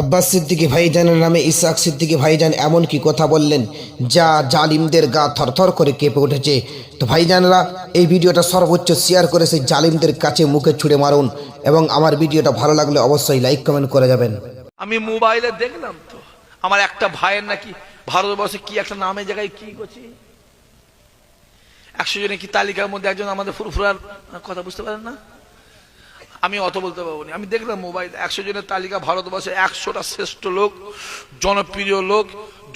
আব্বাস সিদ্দিকী ভাইজানের নামে ইসাক সিদ্দিকী ভাইজান এমন কি কথা বললেন, যা জালিমদের গা থরথর করে কেঁপে উঠেছে। তো ভাইজানরা, এই ভিডিওটা সর্বোচ্চ শেয়ার করে সেই জালিমদের কাছে মুখে ছুড়ে মারুন এবং আমার ভিডিওটা ভালো লাগলে অবশ্যই লাইক, কমেন্ট করে যাবেন। আমি মোবাইলে দেখলাম তো, আমার একটা ভাইয়ের নাকি ভারতবর্ষে কি একটা নামে জায়গায় কি করছি? একশো জনের কি তালিকার মধ্যে একজন আমাদের ফুরফুরার কথা বুঝতে পারেন না? আমি অত বলতে পারব না। আমি দেখলাম মোবাইল, একশো জনের তালিকা, ভারতবর্ষে একশোটা শ্রেষ্ঠ লোক, জনপ্রিয় লোক,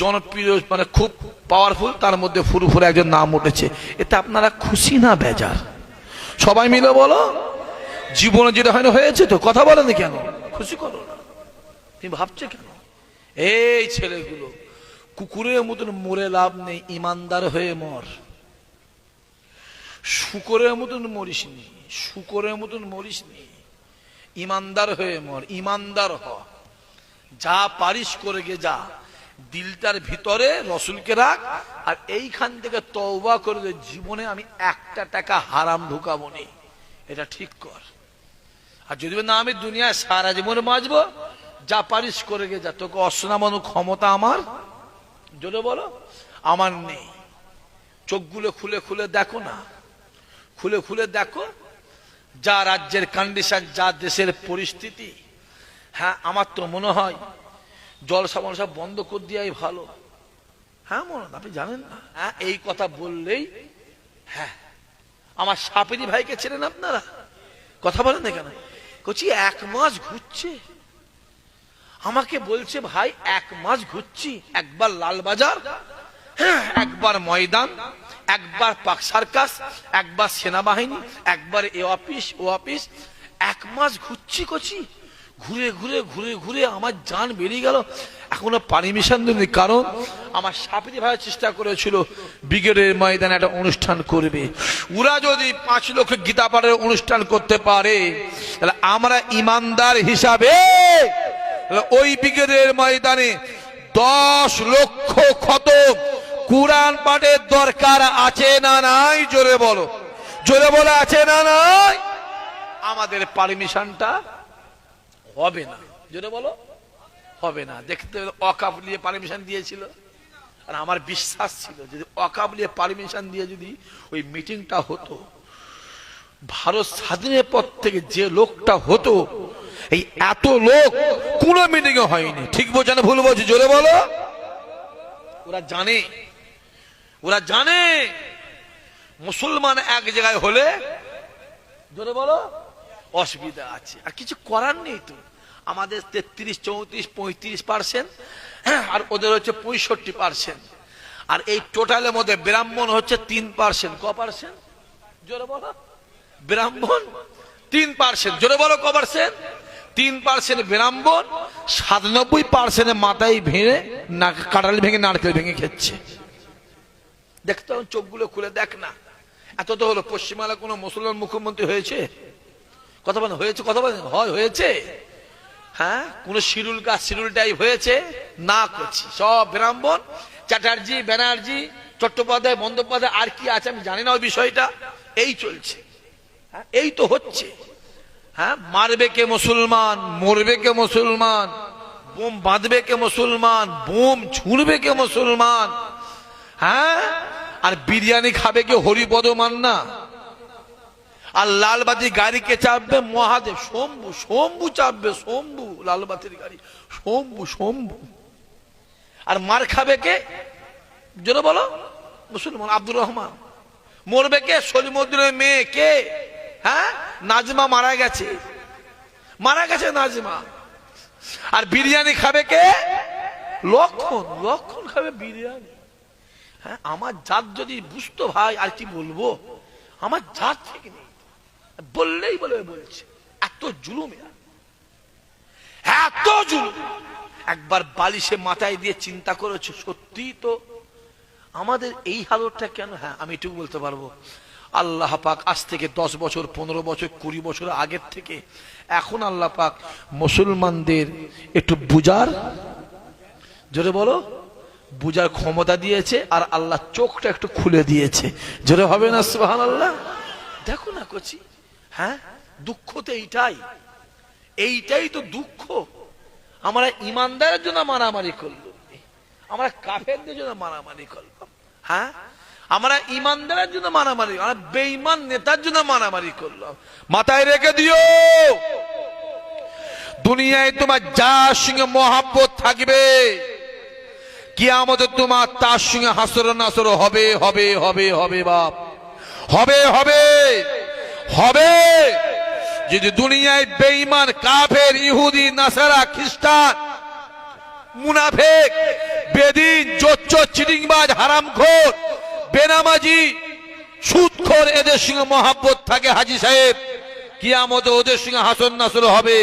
জনপ্রিয় মানে খুব পাওয়ারফুল তার মধ্যে ফুরফুরে একজন নাম উঠেছে। এতে আপনারা খুশি না, বেজার? সবাই মিলে বলো, জীবনে যেটা হয় না, হয়েছে তো? কথা বলেন কেন? খুশি করো না। তুমি ভাবছ কেন? এই ছেলেগুলো, কুকুরের মতন মরে লাভ নেই, ইমানদার হয়ে মর। শুকরের মতন মরিস নি শুকরের মতন মরিস নি ইমানদার হয়ে মর ইমানদার হ। যা পারিস করে গে যা। দিলটার ভিতরে রসুলকে রাখ আর এইখান থেকে তওবা করে দে, জীবনে আমি একটা টাকা হারাম ঢুকাবো নি এটা ঠিক কর। আর যদি না আমি দুনিয়ায় সারা জীবনে বাঁচবো যা পারিস করে গে যা। তোকে অসনামানো ক্ষমতা আমার যদি বলো আমার নেই। চোখগুলো খুলে খুলে দেখো না। খুলে খুলে দেখো যা রাজ্যের কন্ডিশন যা দেশের পরিস্থিতি। হ্যাঁ আমার তো মনে হয় জলসা মলসা বন্ধ করে দেওয়াই ভালো। হ্যাঁ মনে আপনি জানেন না? হ্যাঁ এই কথা বললেই হ্যাঁ আমার সাপেরি ভাইকে ছিলেন আপনারা? কথা বলেন না কেন? কচি, এক মাস ঘুরছে। আমাকে বলছে, ভাই, এক মাস ঘুরছি, একবার লালবাজার হ্যাঁ, একবার ময়দান একবার পাক সার্কাস একবার সেনাবাহিনী একবার এ অফিস ও অফিস এক মাস ঘুরছি কচি ঘুরে ঘুরে ঘুরে ঘুরে আমার জান বেরিয়ে গেল। এখনও পারমিশন দিনি কারণ আমার সাপিতি ভাই চেষ্টা করেছিল ব্রিগেডের ময়দানে একটা অনুষ্ঠান করবে। ওরা যদি পাঁচ লক্ষ গীতা পাঠের অনুষ্ঠান করতে পারে তাহলে আমরা ইমানদার হিসাবে ওই ব্রিগেডের ময়দানে দশ লক্ষ ক্ষত কোরআন পাঠের দরকার আছে না নাই? জোরে বলো। জোরে বলো আছে না নাই? আমাদের পারমিশনটা হবে না। জোরে বলো। হবে না। দেখতে পেলে অকাবলিয়ে পারমিশন দিয়েছিল। আর আমার বিশ্বাস ছিল যদি অকাবলিয়ে পারমিশন দিয়ে যদি ওই মিটিংটা হতো, ভারত স্বাধীনের পর থেকে যে লোকটা হতো, এই এত লোক কোনো মিটিং এ হয়নি। ঠিক বোঝা না ভুল বলছি। জোরে বলো। ওরা জানে। ওরা জানে। মুসলমান এক জায়গায় হলে, জোরে বলো, অসুবিধা আছে। আর কিছু করার নেই তো। আমাদের তেত্রিশ, চৌত্রিশ, পঁয়ত্রিশ পার্সেন্ট, আর ওদের হচ্ছে পঁয়ষট্টি পার্সেন্ট। আর এই টোটালের মধ্যে ব্রাহ্মণ হচ্ছে তিন পার্সেন্ট। ক পার্সেন্ট? জোরে বলো। ব্রাহ্মণ তিন পার্সেন্ট। জোরে বলো ক পার্সেন্ট? তিন পার্সেন্ট ব্রাহ্মণ, সাতানব্বই পার্সেন্টের মাথায় ভেঙে না কাটাল ভেঙে নারকেল ভেঙে খেচ্ছে। দেখতে চোখগুলো খুলে দেখ না। এত তো হলো পশ্চিমবাংলা কোনো মুসলমান মুখ্যমন্ত্রী হয়েছে? কথা বলেন হয়েছে কথা বলেন। হয় হয়েছে। হ্যাঁ? কোন শিরুল গাছ শিরুল টাইপ হয়েছে? না করছি। সব ব্রাহ্মণ চ্যাটার্জি ব্যানার্জি চট্টোপাধ্যায় বন্দ্যোপাধ্যায় আর কি আছে আমি জানি না ওই বিষয়টা। এই চলছে। হ্যাঁ, এই তো হচ্ছে। হ্যাঁ? মারবে কে মুসলমান মরবে কে মুসলমান বোম বাঁধবে কে মুসলমান বোম ছুঁড়বে কে মুসলমান। হ্যাঁ? আর বিরিয়ানি খাবে কে হরিপদ মান্না? আর লালবাতি গাড়িকে চাপবে? মহাদেব, শম্ভু শম্ভু চাপবে, শম্ভু, লালবাতির গাড়ি। শম্ভু শম্ভু। আর মার খাবে কে? জোরে বলো। মুসলমান, আব্দুর রহমান। মরবে কে? সলিমুদ্দিনের মেয়ে। কে? হ্যাঁ? নাজমা মারা গেছে। মারা গেছে নাজমা। আর বিরিয়ানি খাবে কে? লক্ষণ লক্ষণ খাবে বিরিয়ানি। হ্যাঁ আমার জাত যদি বুঝতো ভাই, আর কি বলব? আমার জাত থেকে নেই। বললেই বলে বলছে, এত জুলুম এত জুলুম। একবার বালিশে মাথায় দিয়ে চিন্তা করেছ, সত্যি তো? আমাদের এই হালতটা কেন? হ্যাঁ আমি এটুকু বলতে পারব। আল্লাহ পাক আজ থেকে দশ বছর, পনেরো বছর, কুড়ি বছর আগের থেকে এখন আল্লাহ পাক মুসলমানদের একটু বুজার জোরে বলো। বুজার ক্ষমতা দিয়েছে আর আল্লাহ চোখটা একটু খুলে দিয়েছে। জোরে হবে না সুহান আল্লাহ দেখো না কচি হ্যাঁ? দুঃখ তো এইটাই। এইটাই তো দুঃখ। আমরা ইমানদারের জন্য মারামারি করলাম। আমরা কাফেরদের জন্য মারামারি করলাম। হ্যাঁ? আমরা ইমানদারের জন্য মারামারি, আমরা বেঈমান নেতার জন্য মারামারি করলাম। মাথায় রেখে দিও। দুনিয়ায় তোমার যার সঙ্গে মহাব্বত থাকবে কিয়ামতে তোমার তার সঙ্গে হাসর নাসর হবে হবে হবে হবে বাপ। হবে হবে হবে। যদি দুনিয়ায় বেঈমান, কাফের, ইহুদি, নাসারা, খ্রিস্টান, মুনাফেক, বেদিন, জোচ্চ, চিটিংবাজ, হারামখোর, বেনামাজি, সুদখোর, এদের সঙ্গে মহাব্বত থাকে হাজি সাহেব, কিয়ামতে ওদের সঙ্গে হাসন নাসর হবে।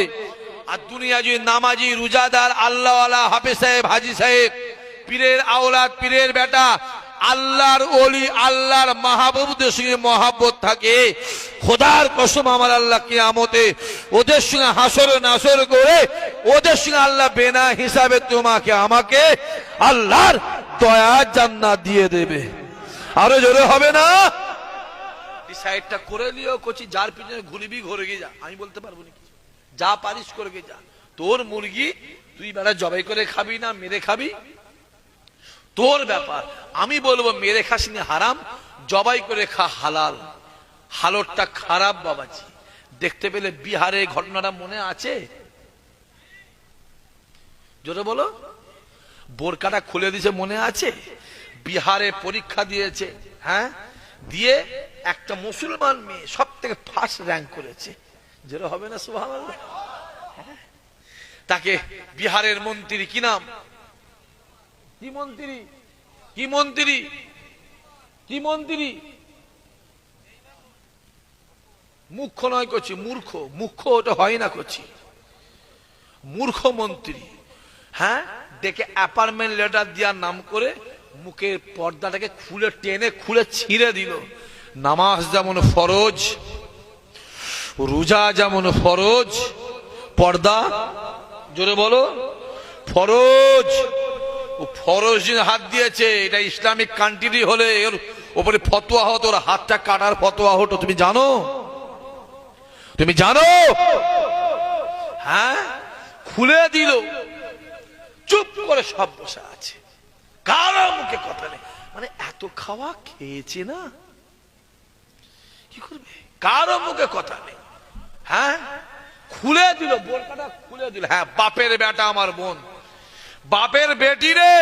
আর দুনিয়া যদি নামাজি, রুজাদার, আল্লাহওয়ালা, হাফেজ সাহেব, হাজি সাহেব পীরের আওলাদ, পীরের বেটা, আল্লাহর ওলি, আল্লাহর মাহবুবদের সঙ্গে মহাব্বত থাকে। খোদার কসম আমার আল্লাহ কিয়ামতে ওদের সঙ্গে হাসর নাসর করে, ওদের সঙ্গে আল্লাহ বেনা হিসাবে তোমাকে, আমাকে আল্লাহর দয়া জান্নাত দিয়ে দেবে। আরও জোরে হবে না? সাইডটা করে নিও, কচি, যার পিছনে ঘুরিবি, ঘুরে গিয়ে যা। আমি বলতে পারব না কিছু। যা পারিস করে গিয়ে যা। তোর মুরগি, তুই বেড়া জবাই করে খাবি না, মেরে খাবি। তোর ব্যাপার। আমি বলব, মেরে খাসনি হারাম, জবাই করে খা হালাল। হালতটা খারাপ, বাবাজি। দেখতে পেলে বিহারে ঘটনাটা মনে আছে? জোরে বলো। বোরকাটা খুলে দিয়েছে মনে আছে? বিহারে পরীক্ষা দিয়েছে হ্যাঁ? দিয়ে একটা মুসলমান মেয়ে সব থেকে ফার্স্ট র্যাঙ্ক করেছে। যেটা হবে না সুভাষ তাকে বিহারের মন্ত্রী কি নাম? কি মন্ত্রী? কি মন্ত্রী? কি মন্ত্রী? মুখ্য নয় করছি মূর্খ। মুখ্য ওটা হয় না করছি মূর্খ মন্ত্রী। হ্যাঁ? ডেকে অ্যাপার্টমেন্ট লেটার দেওয়ার নাম করে মুখের পর্দাটাকে খুলে টেনে খুলে ছিঁড়ে দিল। নামাজ যেমন ফরজ, রোজা যেমন ফরজ, পর্দা, জোরে বলো, ফরজ। ও হাত দিয়েছে, এটা ইসলামিক কান্ট্রি হলে এর ওপরে ফতোয়া হতো ওর হাতটা কাটার ফতোয়া হতো তুমি জানো? তুমি জানো? হ্যাঁ? খুলে দিল। চুপ করে সব বসে আছে। কারও মুখে কথা নেই। মানে এত খাওয়া খেয়েছে না? কি করবে? কারও মুখে কথা নেই। হ্যাঁ? খুলে দিল বোরকাটা খুলে দিল। হ্যাঁ বাপের বেটা আমার বোন। বাপের বেটি রে।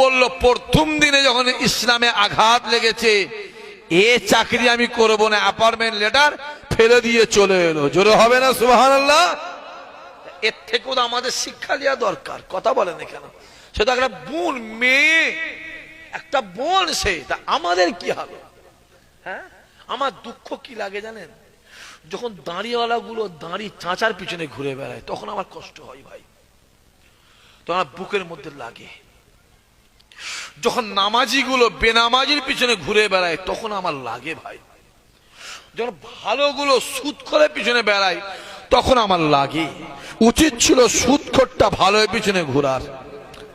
বলল, প্রথম দিনে যখন ইসলামে আঘাত লেগেছে, এ চাকরি আমি করব না, অ্যাপার্টমেন্ট লেটার ফেলে দিয়ে চলে এলো। জোরে হবে না সুবাহান আল্লাহ এর থেকেও আমাদের শিক্ষা দেওয়া দরকার, কথা বলেন কেন সে তো একটা বোন, মেয়ে, একটা বোন সে, তা আমাদের কি হবে? হ্যাঁ? আমার দুঃখ কি লাগে জানেন? যখন দাঁড়িওয়ালা গুলো দাঁড়ি চাঁচার পিছনে ঘুরে বেড়ায়, তখন আমার কষ্ট হয় ভাই। তখন আমার বুকের মধ্যে লাগে। যখন নামাজি গুলো বেনামাজির পিছনে ঘুরে বেড়ায়, তখন আমার লাগে ভাই। যখন ভালোগুলো করে পিছনে বেড়ায়, তখন আমার লাগে। উচিত ছিল সুদখোরটা ভালো পিছনে ঘোরার।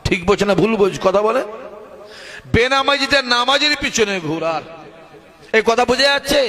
ঠিক বলছে না ভুল বলছি? কথা বলে? বেনামাজিদের নামাজের পিছনে ঘোরার। এই কথা বোঝা যাচ্ছে?